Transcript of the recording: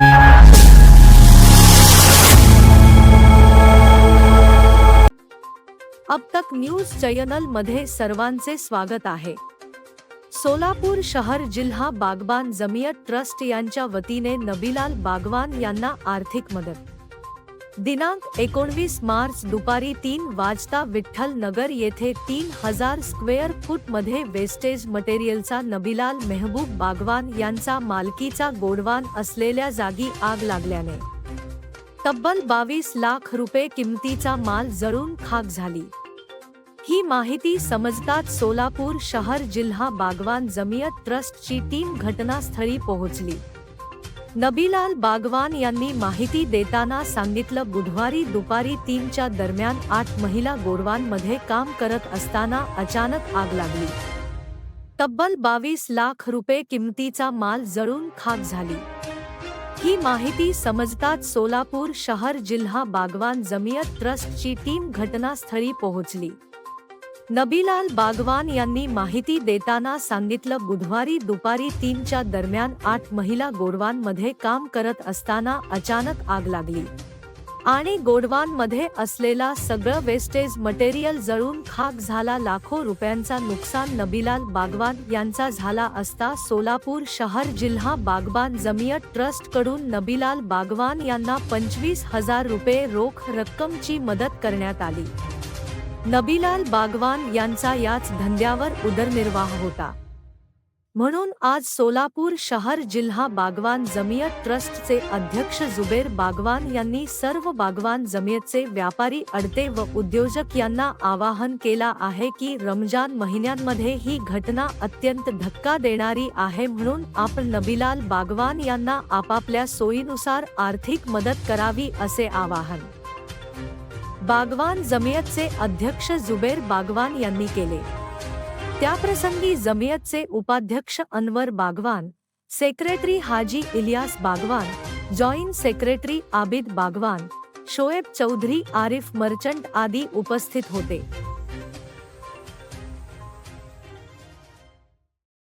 अब तक news channel मध्ये सर्वांचे स्वागत आहे. सोलापूर शहर जिल्हा बागबान जमियत ट्रस्ट यांच्या वतीने नबीलाल बागवान यांना आर्थिक मदत. दिनांक एकोणवीस मार्च दुपारी तीन वाजता विठ्ठल नगर येथे तीन हजार स्क्वेअर फूटमध्ये वेस्टेज मटेरियलचा नबीलाल मेहबूब बागवान यांचा मालकीचा गोडवान असलेल्या जागी आग लागल्याने. तब्बल बावीस लाख रुपये किमतीचा माल जळून खाक झाली. ही माहिती समजताच सोलापूर शहर जिल्हा बागवान जमियत ट्रस्टची टीम घटनास्थळी पोहोचली. नबीलाल बागवान यांनी माहिती देताना सांगितलं बुधवारी दुपारी तीनच्या दरम्यान आठ महिला गोडवांमध्ये काम करत असताना अचानक आग लागली. तब्बल बावीस लाख रुपये किमतीचा माल जळून खाक झाली. ही माहिती समजताच सोलापूर शहर जिल्हा बागवान जमियत ट्रस्टची टीम घटनास्थळी पोहोचली. नबीलाल बागवान यांनी माहिती देताना सांगितलं बुधवारी दुपारी तीनच्या दरम्यान आठ महिला गोडवांमध्ये काम करत असताना अचानक आग लागली. आणि गोडवांमध्ये असलेला सगळं वेस्टेज मटेरियल जळून खाक झाला लाखो रुपयांचा नुकसान नबीलाल बागवान यांचा झाला असता सोलापूर शहर जिल्हा बागबान जमियत ट्रस्टकडून नबीलाल बागवान यांना पंचवीस हजार रुपये रोख रक्कमची मदत करण्यात आली. नबीलाल बागवान यांचा याच धंद्यावर उदरनिर्वाह होता. म्हणून आज सोलापूर शहर जिल्हा बागवान जमियत ट्रस्टचे अध्यक्ष जुबेर बागवान यांनी सर्व बागवान जमियतचे व्यापारी अडते व उद्योजक यांना आवाहन केला आहे की रमजान महिन्यांमध्ये ही घटना अत्यंत धक्का देणारी आहे म्हणून आपण नबीलाल बागवान यांना आपापल्या सोयीनुसार आर्थिक मदत करावी असे आवाहन. बागवान जमियतचे अध्यक्ष जुबेर बागवान यांनी केले. त्याप्रसंगी जमियतचे उपाध्यक्ष Anwar Bagwan secretary Haji Ilyas Bagwan joint secretary Abid Bagwan Shoaib Chaudhary Arif Merchant आदी उपस्थित होते.